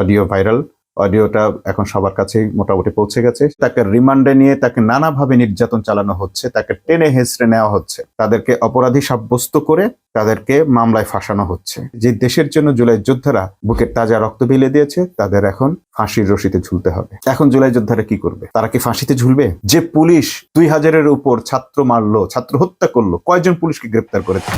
Audio viral. অডিওটা এখন সবার কাছেই মোটামুটি পৌঁছে গেছে। তাকে রিমান্ডে নিয়ে তাকে নানাভাবে নির্যাতন চালানো হচ্ছে, তাকে টেনে হেসড়ে নেওয়া হচ্ছে। তাদেরকে অপরাধী সাব্যস্ত করে তাদেরকে মামলায় ফাঁসানো হচ্ছে। যে দেশের জন্য জুলাই যোদ্ধারা বুকের তাজা রক্ত বিলে দিয়েছে, তাদের এখন ফাঁসির রশিতে ঝুলতে হবে। এখন জুলাই যোদ্ধারা কি করবে? তারা কি ফাঁসিতে ঝুলবে? যে পুলিশ দুই হাজারের উপর ছাত্র মারলো, ছাত্র হত্যা করল, কয়জন পুলিশকে গ্রেপ্তার করেছে?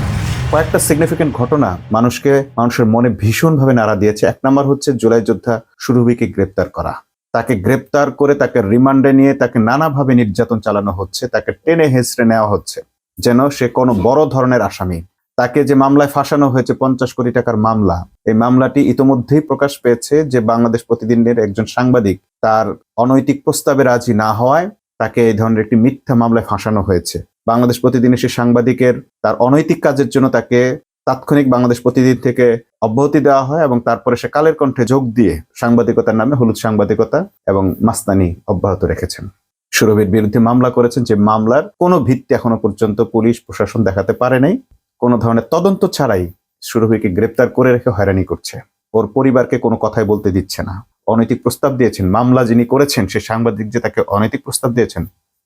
কয়েকটা সিগনিফিকেন্ট ঘটনা মানুষকে, মানুষের মনে ভীষণভাবে নাড়া দিয়েছে। এক নম্বর হচ্ছে জুলাই যোদ্ধা সুরভিকে গ্রেপ্তার করা। তাকে গ্রেপ্তার করে তাকে রিমান্ডে নিয়ে তাকে নানাভাবে নির্যাতন চালানো হচ্ছে, তাকে টেনে হেসড়ে নেওয়া হচ্ছে। যেন সে কোনো বড় ধরনের আসামি। তাকে যে মামলায় ফাঁসানো হয়েছে পঞ্চাশ কোটি টাকার মামলা, এই মামলাটি ইতোমধ্যেই প্রকাশ পেয়েছে যে বাংলাদেশ প্রতিদিনের একজন সাংবাদিক তার অনৈতিক প্রস্তাবে রাজি না হওয়ায় তাকে এই ধরনের একটি মিথ্যা মামলায় ফাঁসানো হয়েছে। বাংলাদেশ প্রতিদিনে সে সাংবাদিকের তার অনৈতিক কাজের জন্য তাকে তাৎক্ষণিক বাংলাদেশ প্রতিদিন থেকে অব্যাহতি দেওয়া হয় এবং তারপরে সে কালের কণ্ঠে যোগ দিয়ে সাংবাদিকতার নামে হলুদ সাংবাদিকতা এবং মাস্তানি অব্যাহত রেখেছেন। সুরভির বিরুদ্ধে মামলা করেছেন যে মামলার কোনো ভিত্তি এখনও পর্যন্ত পুলিশ, প্রশাসন দেখাতে পারে নাই। কোনো ধরনের তদন্ত ছাড়াই সুরভিকে গ্রেপ্তার করে রেখে হয়রানি করছে। ওর পরিবারকে কোনো কথাই বলতে দিচ্ছে না। অনৈতিক প্রস্তাব দিয়েছেন। মামলা যিনি করেছেন, সে সাংবাদিক যে তাকে অনৈতিক প্রস্তাব দিয়েছেন,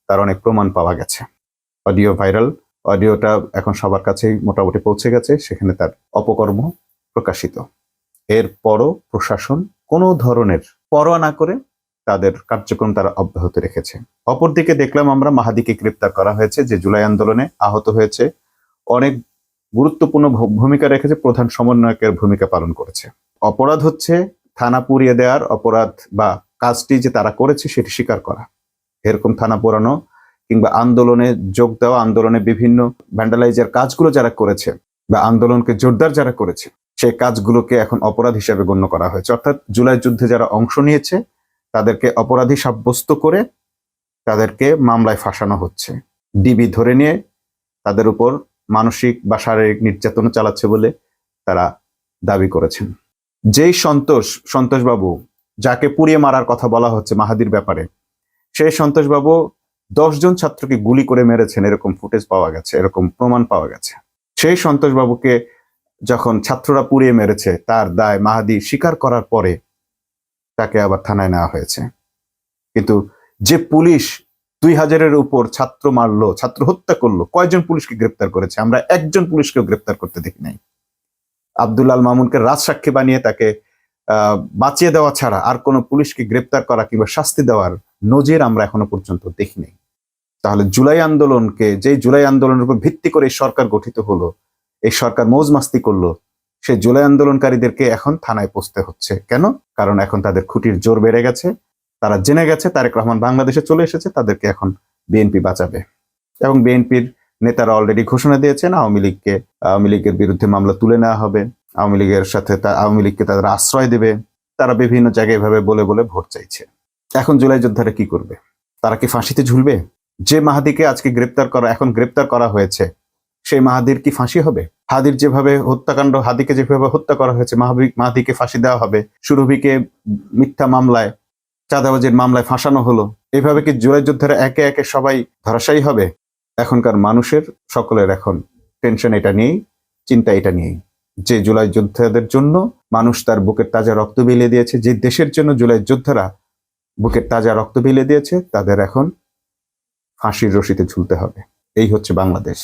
তার অনেক প্রমাণ পাওয়া গেছে। Audio viral. অডিওটা এখন সবার কাছেই মোটামুটি পৌঁছে গেছে, সেখানে তার অপকর্ম প্রকাশিত। এরপরও প্রশাসন কোনো ধরনের পরোয়া না করে তাদের কার্যক্রম তারা অব্যাহত রেখেছে। অপরদিকে দেখলাম আমরা মাহাদিকে গ্রেপ্তার করা হয়েছে, যে জুলাই আন্দোলনে আহত হয়েছে। অনেক গুরুত্বপূর্ণ ভূমিকা রেখেছে, প্রধান সমন্বয়কের ভূমিকা পালন করেছে। অপরাধ হচ্ছে থানা পুড়িয়ে দেওয়ার অপরাধ বা কাজটি যে তারা করেছে সেটি স্বীকার করা। এরকম থানা পোড়ানো কিংবা আন্দোলনে যোগ দেওয়া, আন্দোলনে বিভিন্ন ভ্যান্ডালাইজের কাজগুলো যারা করেছে বা আন্দোলনকে জোরদার যারা করেছে, সেই কাজগুলোকে এখন অপরাধ হিসেবে গণ্য করা হয়েছে। অর্থাৎ জুলাই যুদ্ধে যারা অংশ নিয়েছে, তাদেরকে অপরাধী সাব্যস্ত করে তাদেরকে মামলায় ফাঁসানো হচ্ছে। ডিবি ধরে নিয়ে তাদের উপর মানসিক বা শারীরিক নির্যাতন চালাচ্ছে বলে তারা দাবি করেছেন। যেই সন্তোষ, সন্তোষবাবু, যাকে পুড়িয়ে মারার কথা বলা হচ্ছে মাহাদির ব্যাপারে, সেই সন্তোষবাবু দশজন ছাত্রকে গুলি করে মেরেছেন, এরকম ফুটেজ পাওয়া গেছে, এরকম প্রমাণ পাওয়া গেছে। সেই সন্তোষবাবুকে যখন ছাত্ররা পুড়িয়ে মেরেছে, তার দায় মাহাদি স্বীকার করার পরে তাকে আবার থানায় নেওয়া হয়েছে। কিন্তু যে পুলিশ দুই হাজারের উপর ছাত্র মারলো, ছাত্র হত্যা করল, কয়জন পুলিশকে গ্রেপ্তার করেছে? আমরা একজন পুলিশকেও গ্রেপ্তার করতে দেখি নাই। আল মামুনকে রাজসাক্ষী বানিয়ে তাকে বাঁচিয়ে দেওয়া ছাড়া আর কোনো পুলিশকে গ্রেপ্তার করা কিংবা শাস্তি দেওয়ার নজির আমরা এখনও পর্যন্ত দেখিনি। তাহলে জুলাই আন্দোলনকে যে জুলাই আন্দোলনের উপর ভিত্তি করে সরকার গঠিত হলো, এই সরকার মৌজ মাস্তি করল, সে জুলাই আন্দোলনকারীদেরকে এখন থানায় পৌঁছতে হচ্ছে। কেন? কারণ এখন তাদের খুঁটির জোর বেড়ে গেছে। তারা জেনে গেছে, তারেক রহমান বাংলাদেশে চলে এসেছে, তাদেরকে এখন বিএনপি বাঁচাবে। এবং বিএনপির নেতারা অলরেডি ঘোষণা দিয়েছেন, আওয়ামী লীগকে, আওয়ামী লীগের বিরুদ্ধে মামলা তুলে নেওয়া হবে। আওয়ামী লীগের সাথে আওয়ামী লীগকে তাদের আশ্রয় দেবে। তারা বিভিন্ন জায়গায় এভাবে বলে বলে ভোট চাইছে। এখন জুলাই যোদ্ধারা কি করবে? তারা কি ফাঁসিতে ঝুলবে? যে মাহাদিকে আজকে গ্রেপ্তার করা, এখন গ্রেপ্তার করা হয়েছে, সেই মাহাদির কি ফাঁসি হবে? হাদির যেভাবে হত্যাকাণ্ড, হাদিকে যেভাবে হত্যা করা হয়েছে মাহাদিকে ফাঁসি দেওয়া হবে, সুরভিকে মিথ্যা মামলায়, চাঁদাবাজির মামলায় ফাঁসানো হলো, এভাবে কি জুলাই যোদ্ধারা একে একে সবাই ধরাশায়ী হবে? এখনকার মানুষের, সকলের এখন টেনশন এটা নিয়েই, চিন্তা এটা নিয়েই, যে জুলাই যোদ্ধাদের জন্য মানুষ তার বুকের তাজা রক্ত বিলিয়ে দিয়েছে, যে দেশের জন্য জুলাই যোদ্ধারা বুকের তাজা রক্ত ভিলে দিয়েছে তাদের এখন ফাঁসির রশিতে ঝুলতে হবে। এই হচ্ছে বাংলাদেশ।